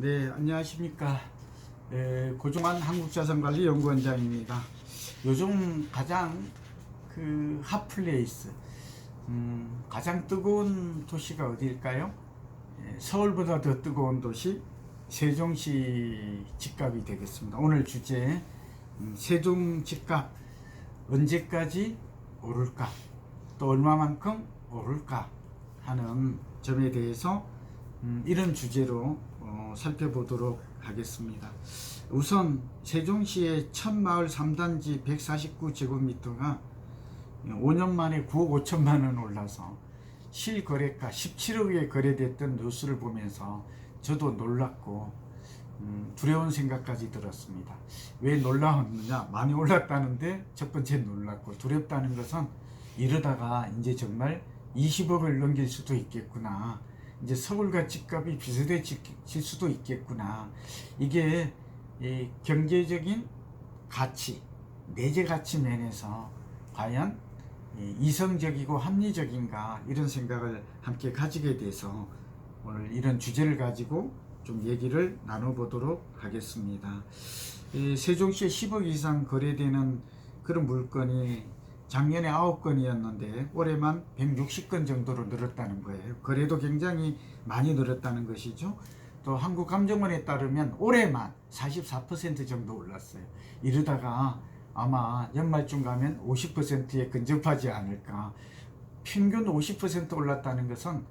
네, 안녕하십니까. 에, 고종환 한국자산관리연구원장입니다. 요즘 가장 그 핫플레이스, 음, 가장 뜨거운 도시가 어디일까요? 에, 서울보다 더 뜨거운 도시 세종시 집값이 되겠습니다. 오늘 주제 음, 세종 집값 언제까지 오를까? 또 얼마만큼 오를까? 하는 점에 대해서 음, 이런 주제로 어, 살펴보도록 하겠습니다. 우선 세종시의 첫마을 3단지 149제곱미터가 5년 만에 9억 5천만 원 올라서 실거래가 17억에 거래됐던 뉴스를 보면서 저도 놀랐고 음, 두려운 생각까지 들었습니다. 왜 놀라웠느냐? 많이 올랐다는데 첫 번째 놀랐고 두렵다는 것은 이러다가 이제 정말 20억을 넘길 수도 있겠구나. 이제 서울과 집값이 비슷해질 수도 있겠구나. 이게 이 경제적인 가치, 내재 가치 면에서 과연 이 이성적이고 합리적인가 이런 생각을 함께 가지게 돼서 오늘 이런 주제를 가지고 좀 얘기를 나눠보도록 하겠습니다. 이 세종시에 10억 이상 거래되는 그런 물건이 작년에 9건이었는데 올해만 160건 정도로 늘었다는 거예요. 거래도 굉장히 많이 늘었다는 것이죠. 또 한국감정원에 따르면 올해만 44% 정도 올랐어요. 이러다가 아마 연말쯤 가면 50%에 근접하지 않을까. 평균 50% 올랐다는 것은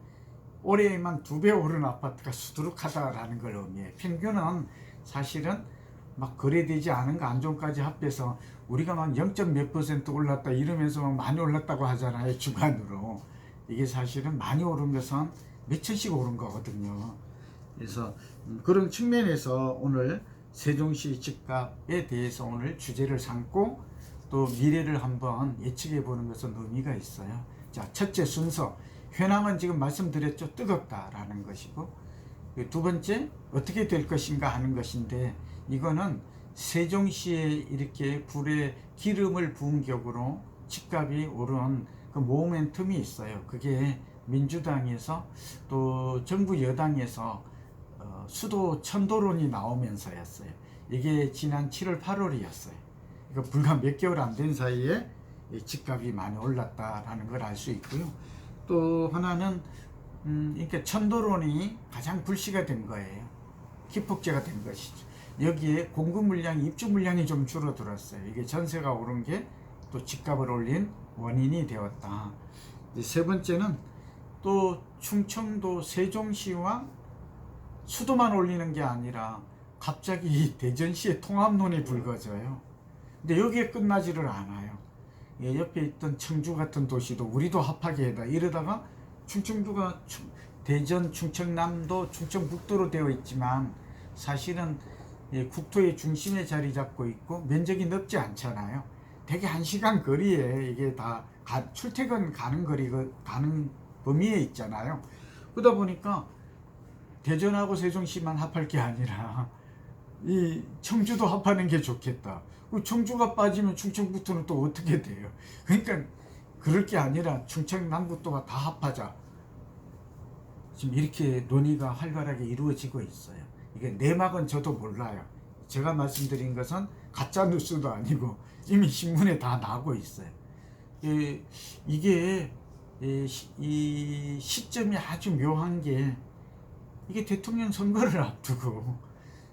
올해에만 두 배 오른 아파트가 수두룩하다라는 걸 의미해요. 평균은 사실은 막 거래되지 않은 거 안정까지 합해서 우리가 막 0. 몇 퍼센트 올랐다 이러면서 막 많이 올랐다고 하잖아요 주간으로. 이게 사실은 많이 오른 것은 몇 천씩 오른 거거든요. 그래서 음, 그런 측면에서 오늘 세종시 집값에 대해서 오늘 주제를 삼고 또 미래를 한번 예측해 보는 것은 의미가 있어요. 자 첫째 순서. 현황은 지금 말씀드렸죠. 뜨겁다라는 것이고. 그두 번째 어떻게 될 것인가 하는 것인데 이거는 세종시에 이렇게 불에 기름을 부은 격으로 집값이 오른 그 모멘텀이 있어요. 그게 민주당에서 또 정부 여당에서 어, 수도 천도론이 나오면서였어요. 이게 지난 7월 8월이었어요. 그러니까 불과 몇 개월 안 된 사이에 이 집값이 많이 올랐다라는 걸 알 수 있고요. 또 하나는 음, 이렇게 천도론이 가장 불씨가 된 거예요. 기폭제가 된 것이죠. 여기에 공급 물량, 입주 물량이 좀 줄어들었어요. 이게 전세가 오른 게 또 집값을 올린 원인이 되었다. 세 번째는 또 충청도 세종시와 수도만 올리는 게 아니라 갑자기 이 대전시의 통합론이 불거져요. 근데 여기에 끝나지를 않아요. 예, 옆에 있던 청주 같은 도시도 우리도 합하게 해다 이러다가 충청도가 충- 대전, 충청남도, 충청북도로 되어 있지만 사실은 예, 국토의 중심에 자리 잡고 있고 면적이 넓지 않잖아요. 대개 한 시간 거리에 이게 다 가- 출퇴근 가는 거리 가는 범위에 있잖아요. 그러다 보니까 대전하고 세종시만 합할 게 아니라 이 청주도 합하는 게 좋겠다. 그 청주가 빠지면 충청북도는 또 어떻게 돼요? 그러니까 그럴 게 아니라 충청남북도가 다 합하자. 지금 이렇게 논의가 활발하게 이루어지고 있어요. 이게 내막은 저도 몰라요. 제가 말씀드린 것은 가짜 뉴스도 아니고 이미 신문에 다 나고 있어요. 이, 이게 이, 시- 이 시점이 아주 묘한 게 이게 대통령 선거를 앞두고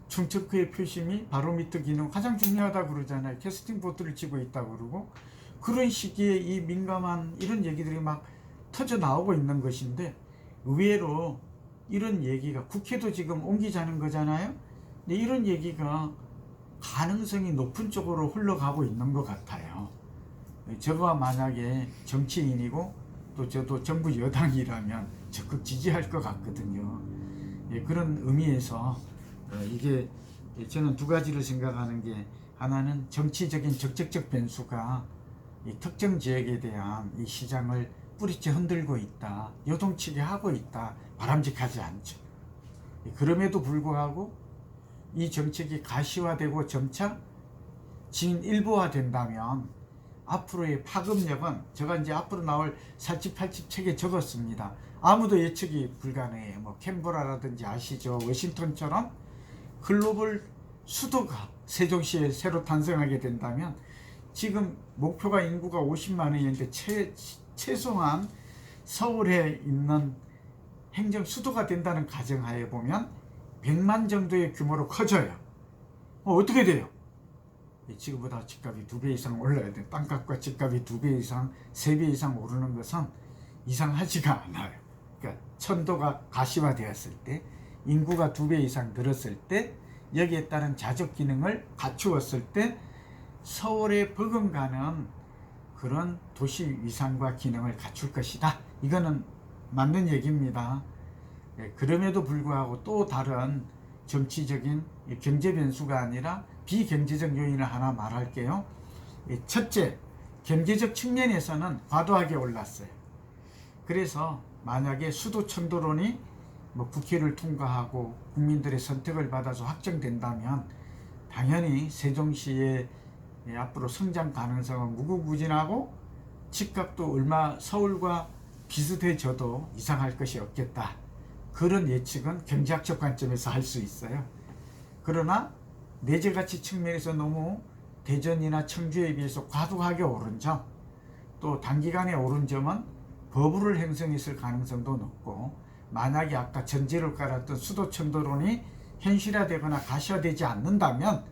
충청크의 표심이 바로미터 기능 가장 중요하다 그러잖아요. 캐스팅 보트를 치고 있다 그러고 그런 시기에 이 민감한 이런 얘기들이 막 터져 나오고 있는 것인데 의외로 이런 얘기가 국회도 지금 옮기자는 거잖아요. 근데 이런 얘기가 가능성이 높은 쪽으로 흘러가고 있는 것 같아요. 저가 만약에 정치인이고 또 저도 정부 여당이라면 적극 지지할 것 같거든요. 예, 그런 의미에서 어, 이게 저는 두 가지를 생각하는 게 하나는 정치적인 적극적 변수가 이 특정 지역에 대한 이 시장을 뿌리째 흔들고 있다, 요동치게 하고 있다, 바람직하지 않죠. 예, 그럼에도 불구하고 이 정책이 가시화되고 점차 진일보화 된다면 앞으로의 파급력은 제가 이제 앞으로 나올 살집 팔집 책에 적었습니다. 아무도 예측이 불가능해요. 뭐 캔버라라든지 아시죠? 워싱턴처럼 글로벌 수도가 세종시에 새로 탄생하게 된다면 지금 목표가 인구가 50만 원이었는데 최, 최소한 서울에 있는 행정 수도가 된다는 가정하에 보면 100만 정도의 규모로 커져요. 어, 어떻게 돼요? 지금보다 집값이 두 배 이상 올라야 돼. 땅값과 집값이 두 배 이상, 세 배 이상 오르는 것은 이상하지가 않아요. 그러니까 천도가 가시화되었을 때, 인구가 두 배 이상 늘었을 때, 여기에 따른 자적 기능을 갖추었을 때, 서울에 버금가는 그런 도시 위상과 기능을 갖출 것이다. 이거는 맞는 얘기입니다. 예, 그럼에도 불구하고 또 다른 정치적인 경제 변수가 아니라 비경제적 요인을 하나 말할게요. 예, 첫째, 경제적 측면에서는 과도하게 올랐어요. 그래서 만약에 수도 천도론이 뭐 국회를 통과하고 국민들의 선택을 받아서 확정된다면 당연히 세종시의 예, 앞으로 성장 가능성은 무궁무진하고 집값도 얼마 서울과 비슷해져도 이상할 것이 없겠다. 그런 예측은 경제학적 관점에서 할 수 있어요. 그러나 내재 가치 측면에서 너무 대전이나 청주에 비해서 과도하게 오른 점, 또 단기간에 오른 점은 버블을 형성했을 가능성도 높고, 만약에 아까 전제를 깔았던 수도천도론이 현실화되거나 가시화되지 않는다면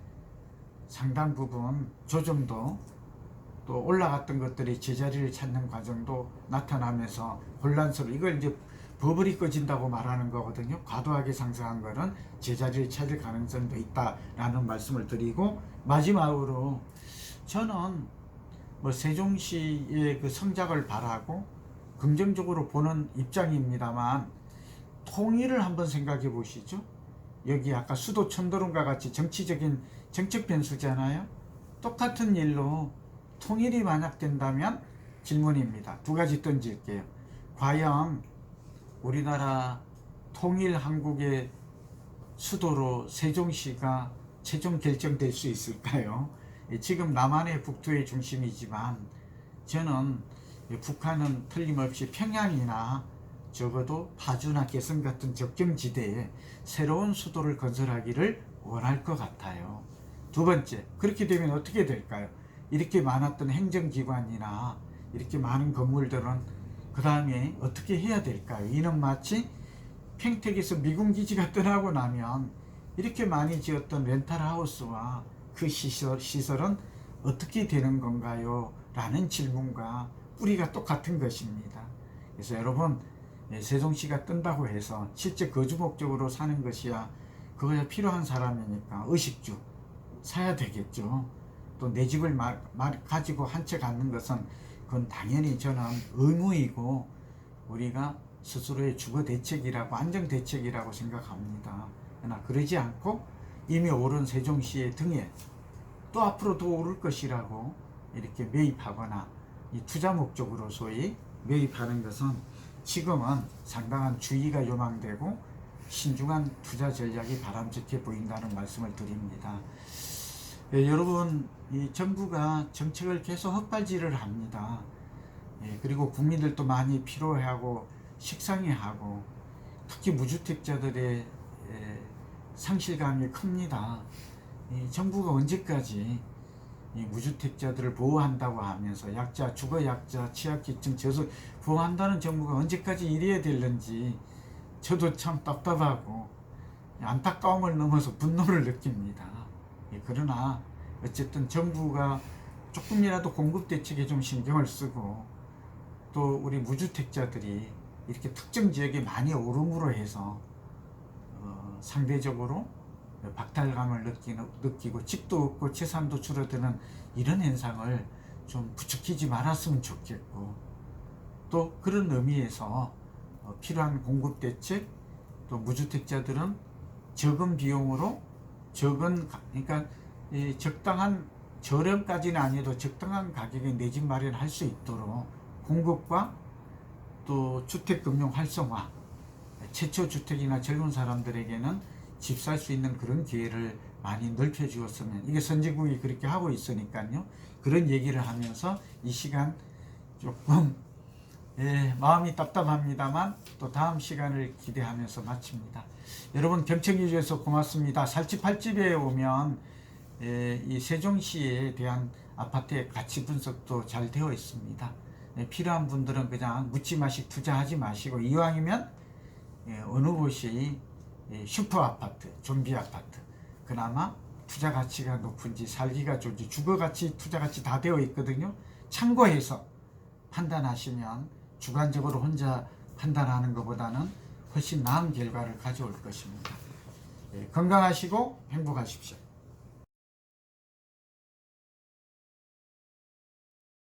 상당 부분 조정도 또 올라갔던 것들이 제자리를 찾는 과정도 나타나면서 혼란스러워 이걸 이제 버블이 꺼진다고 말하는 거거든요. 과도하게 상승한 거는 제자리를 찾을 가능성도 있다라는 말씀을 드리고 마지막으로 저는 뭐 세종시의 그 성장을 바라고 긍정적으로 보는 입장입니다만 통일을 한번 생각해 보시죠. 여기 아까 수도 천도론과 같이 정치적인 정책 변수잖아요. 똑같은 일로 통일이 만약 된다면 질문입니다. 두 가지 던질게요. 과연 우리나라 통일 한국의 수도로 세종시가 최종 결정될 수 있을까요? 예, 지금 남한의 북토의 중심이지만 저는 북한은 틀림없이 평양이나 적어도 파주나 개성 같은 접경지대에 새로운 수도를 건설하기를 원할 것 같아요. 두 번째, 그렇게 되면 어떻게 될까요? 이렇게 많았던 행정기관이나 이렇게 많은 건물들은 그 다음에 어떻게 해야 될까요? 이는 마치 평택에서 미군 기지가 떠나고 나면 이렇게 많이 지었던 렌탈하우스와 그 시설, 시설은 어떻게 되는 건가요? 라는 질문과 뿌리가 똑같은 것입니다. 그래서 여러분, 예, 세종시가 뜬다고 해서 실제 거주 목적으로 사는 것이야 그거야 필요한 사람이니까 의식주 사야 되겠죠. 또 내 집을 마, 마, 가지고 한 채 갖는 것은 그건 당연히 저는 의무이고 우리가 스스로의 주거 대책이라고 안정 대책이라고 생각합니다. 그러나 그러지 않고 이미 오른 세종시의 등에 또 앞으로 더 오를 것이라고 이렇게 매입하거나 이 투자 목적으로 소위 매입하는 것은 지금은 상당한 주의가 요망되고 신중한 투자 전략이 바람직해 보인다는 말씀을 드립니다. 예, 여러분, 이 정부가 정책을 계속 헛발질을 합니다. 예, 그리고 국민들도 많이 피로해하고 식상해하고 특히 무주택자들의 예, 상실감이 큽니다. 이 정부가 언제까지 이 무주택자들을 보호한다고 하면서 약자, 주거 약자, 취약계층, 저소 보호한다는 정부가 언제까지 이래야 될는지 저도 참 답답하고 안타까움을 넘어서 분노를 느낍니다. 예, 그러나 어쨌든 정부가 조금이라도 공급 대책에 좀 신경을 쓰고 또 우리 무주택자들이 이렇게 특정 지역에 많이 오름으로 해서 어, 상대적으로 박탈감을 느끼는, 느끼고 집도 없고 재산도 줄어드는 이런 현상을 좀 부추기지 말았으면 좋겠고 또 그런 의미에서 어, 필요한 공급 대책 또 무주택자들은 적은 비용으로 적은 가- 그러니까 이 적당한 저렴까지는 아니어도 적당한 가격에 내 집 마련할 수 있도록 공급과 또 주택 금융 활성화 최초 주택이나 젊은 사람들에게는 집 살 수 있는 그런 기회를 많이 넓혀 주었으면 이게 선진국이 그렇게 하고 있으니까요 그런 얘기를 하면서 이 시간 조금 예, 마음이 답답합니다만 또 다음 시간을 기대하면서 마칩니다. 여러분 경청해 주셔서 고맙습니다. 살집팔집에 오면 예, 이 세종시에 대한 아파트의 가치 분석도 잘 되어 있습니다. 예, 필요한 분들은 그냥 묻지마식 투자하지 마시고 이왕이면 예, 어느 곳이 예, 슈퍼 아파트, 좀비 아파트 그나마 투자 가치가 높은지 살기가 좋은지 주거 가치, 투자 가치 다 되어 있거든요. 참고해서 판단하시면 주관적으로 혼자 판단하는 것보다는 훨씬 나은 결과를 가져올 것입니다. 예, 건강하시고 행복하십시오.